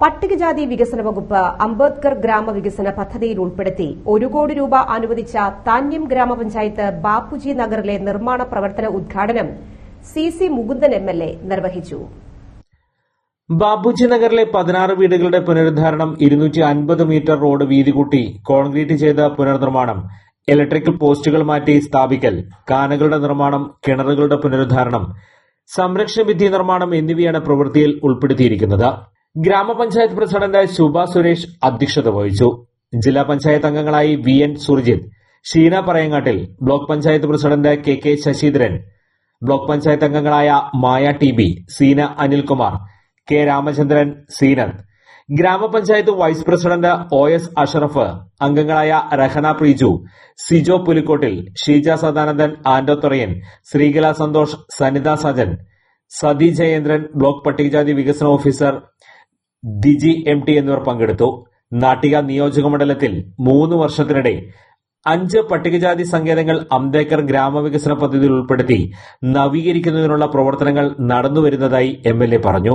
പട്ടികജാതി വികസന വകുപ്പ് അംബേദ്കർ ഗ്രാമവികസന പദ്ധതിയിൽ ഉൾപ്പെടുത്തി ഒരു കോടി രൂപ അനുവദിച്ച താന്യം ഗ്രാമപഞ്ചായത്ത് ബാപ്പുജി നഗറിലെ നിർമ്മാണ പ്രവർത്തന ഉദ്ഘാടനം C C Mukundan M L A നിർവഹിച്ചു. ബാബുജി നഗറിലെ പതിനാറ് വീടുകളുടെ പുനരുദ്ധാരണം ഇരുന്നൂറ്റി അൻപത് മീറ്റർ റോഡ് വീതി കൂട്ടി കോൺക്രീറ്റ് ചെയ്ത പുനർനിർമ്മാണം ഇലക്ട്രിക്കൽ പോസ്റ്റുകൾ മാറ്റി സ്ഥാപിക്കൽ കാനകളുടെ നിർമ്മാണം കിണറുകളുടെ പുനരുദ്ധാരണം സംരക്ഷണ നിർമ്മാണം എന്നിവയാണ് പ്രവൃത്തിയിൽ ഉൾപ്പെടുത്തിയിരിക്കുന്നത്. ഗ്രാമപഞ്ചായത്ത് പ്രസിഡന്റ് ശുഭ സുരേഷ് അധ്യക്ഷത വഹിച്ചു. ജില്ലാ പഞ്ചായത്ത് അംഗങ്ങളായി V N Surjith Sheena Parayangattil block panchayat president K K Sasheendran block panchayat അംഗങ്ങളായ Maya T B Seena Anilkumar K Ramachandran Seenath ഗ്രാമപഞ്ചായത്ത് vice president O S Ashraf അംഗങ്ങളായ രഹന പ്രീജു സിജോ പുലിക്കോട്ടിൽ ഷീജ സദാനന്ദൻ ആന്റോ തൊറയൻ ശ്രീകല സന്തോഷ് സനിത സജൻ സതി ജയേന്ദ്രൻ ബ്ലോക്ക് പട്ടികജാതി വികസന ഓഫീസർ ദിജി എം ടി എന്നിവർ പങ്കെടുത്തു. നാട്ടിക നിയോജക മണ്ഡലത്തിൽ മൂന്ന് വർഷത്തിനിടെ അഞ്ച് പട്ടികജാതി സങ്കേതങ്ങൾ അംബേദ്കർ ഗ്രാമവികസന പദ്ധതിയിൽ ഉൾപ്പെടുത്തി നവീകരിക്കുന്നതിനുള്ള പ്രവർത്തനങ്ങൾ നടന്നുവരുന്നതായി എം എൽ എ പറഞ്ഞു.